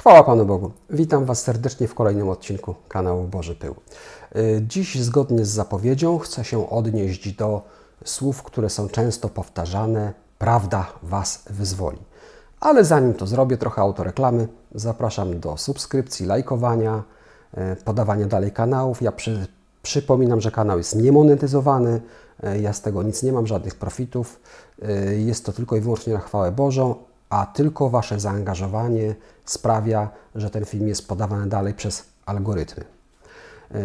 Chwała Panu Bogu. Witam Was serdecznie w kolejnym odcinku kanału Boży Pył. Y, Dziś, zgodnie z zapowiedzią, chcę się odnieść do słów, które są często powtarzane: Prawda Was wyzwoli. Ale zanim to zrobię, trochę autoreklamy. Zapraszam do subskrypcji, lajkowania, y, podawania dalej kanałów. Ja przy, przypominam, że kanał jest niemonetyzowany. y, Ja z tego nic nie mam, żadnych profitów. Jest to tylko i wyłącznie na chwałę Bożą, a tylko Wasze zaangażowanie sprawia, że ten film jest podawany dalej przez algorytmy. Yy,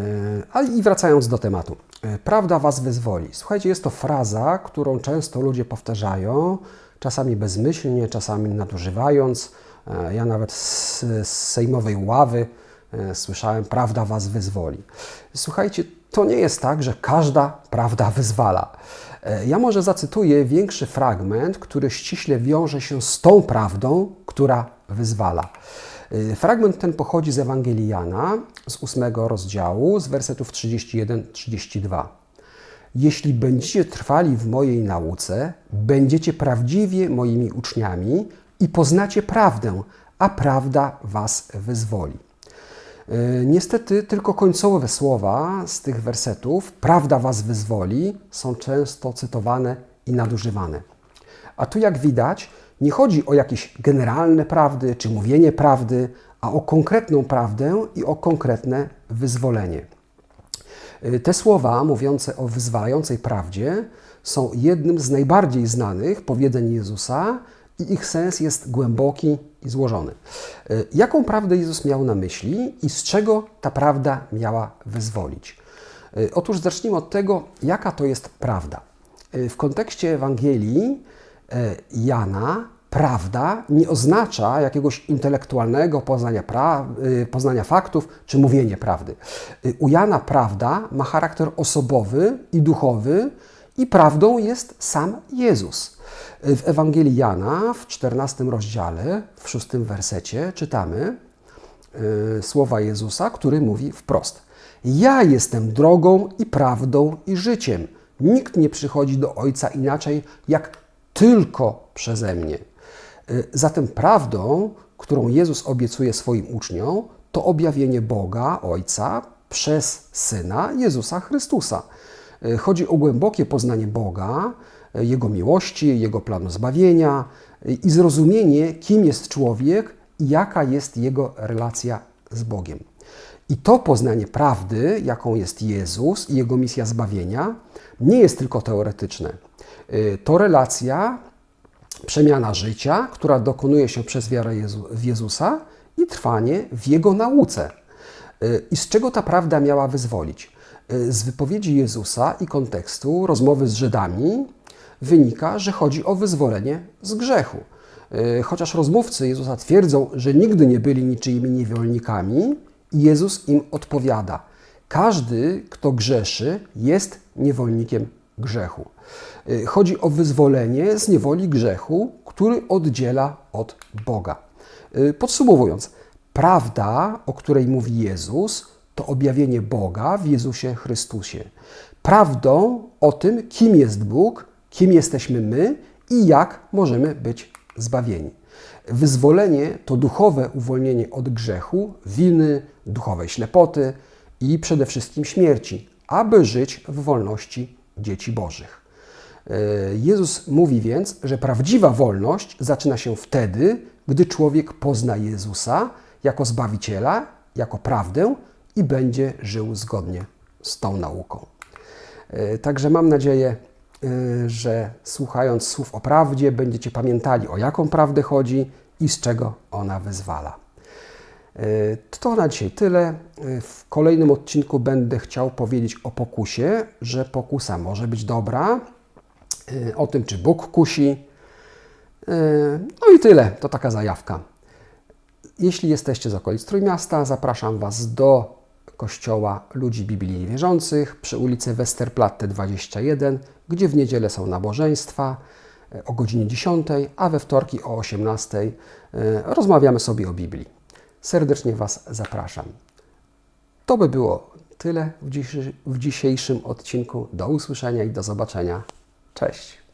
A i wracając do tematu. Yy, Prawda Was wyzwoli. Słuchajcie, jest to fraza, którą często ludzie powtarzają, czasami bezmyślnie, czasami nadużywając. Yy, Ja nawet z, sejmowej ławy słyszałem, prawda Was wyzwoli. Słuchajcie, to nie jest tak, że każda prawda wyzwala. Yy, Ja może zacytuję większy fragment, który ściśle wiąże się z tą prawdą, która wyzwala. Y, Fragment ten pochodzi z Ewangelii Jana, z ósmego rozdziału, z wersetów 31-32. Jeśli będziecie trwali w mojej nauce, będziecie prawdziwie moimi uczniami i poznacie prawdę, a prawda was wyzwoli. Y, Niestety tylko końcowe słowa z tych wersetów, prawda was wyzwoli, są często cytowane i nadużywane. A tu, jak widać, nie chodzi o jakieś generalne prawdy czy mówienie prawdy, a o konkretną prawdę i o konkretne wyzwolenie. Y, Te słowa mówiące o wyzwalającej prawdzie są jednym z najbardziej znanych powiedzeń Jezusa i ich sens jest głęboki i złożony. Y, Jaką prawdę Jezus miał na myśli i z czego ta prawda miała wyzwolić? Y, Otóż zacznijmy od tego, jaka to jest prawda. Y, W kontekście Ewangelii e, Jana prawda nie oznacza jakiegoś intelektualnego poznania, pra, poznania faktów czy mówienie prawdy. U Jana prawda ma charakter osobowy i duchowy i prawdą jest sam Jezus. W Ewangelii Jana w 14 rozdziale, w 6 wersecie czytamy y, słowa Jezusa, który mówi wprost: Ja jestem drogą i prawdą i życiem. Nikt nie przychodzi do Ojca inaczej jak tylko przeze mnie. Y, Zatem prawdą, którą Jezus obiecuje swoim uczniom, to objawienie Boga, Ojca, przez Syna Jezusa Chrystusa. Y, Chodzi o głębokie poznanie Boga, Jego miłości, Jego planu zbawienia i zrozumienie, kim jest człowiek i jaka jest jego relacja z Bogiem. I to poznanie prawdy, jaką jest Jezus i Jego misja zbawienia, nie jest tylko teoretyczne. Y, To relacja, przemiana życia, która dokonuje się przez wiarę w Jezusa i trwanie w Jego nauce. Y, I z czego ta prawda miała wyzwolić? Y, Z wypowiedzi Jezusa i kontekstu rozmowy z Żydami wynika, że chodzi o wyzwolenie z grzechu. Y, Chociaż rozmówcy Jezusa twierdzą, że nigdy nie byli niczyimi niewolnikami, Jezus im odpowiada: Każdy, kto grzeszy, jest niewolnikiem grzechu. Y, Chodzi o wyzwolenie z niewoli grzechu, który oddziela od Boga. Y, Podsumowując, prawda, o której mówi Jezus, to objawienie Boga w Jezusie Chrystusie. Prawdą o tym, kim jest Bóg, kim jesteśmy my i jak możemy być zbawieni. Wyzwolenie to duchowe uwolnienie od grzechu, winy, duchowej ślepoty i przede wszystkim śmierci, aby żyć w wolności dzieci Bożych. E, Jezus mówi więc, że prawdziwa wolność zaczyna się wtedy, gdy człowiek pozna Jezusa jako Zbawiciela, jako prawdę i będzie żył zgodnie z tą nauką. E, Także mam nadzieję, że słuchając słów o prawdzie, będziecie pamiętali, o jaką prawdę chodzi i z czego ona wyzwala. E, To na dzisiaj tyle. E, W kolejnym odcinku będę chciał powiedzieć o pokusie, że pokusa może być dobra, o tym, czy Bóg kusi. No i tyle, to taka zajawka. Jeśli jesteście z okolic Trójmiasta, zapraszam Was do kościoła ludzi Biblii Wierzących przy ulicy Westerplatte 21, gdzie w niedzielę są nabożeństwa e, o godzinie 10, a we wtorki o 18 e, rozmawiamy sobie o Biblii. Serdecznie Was zapraszam. To by było tyle w dzisiejszym odcinku. Do usłyszenia i do zobaczenia. Cześć.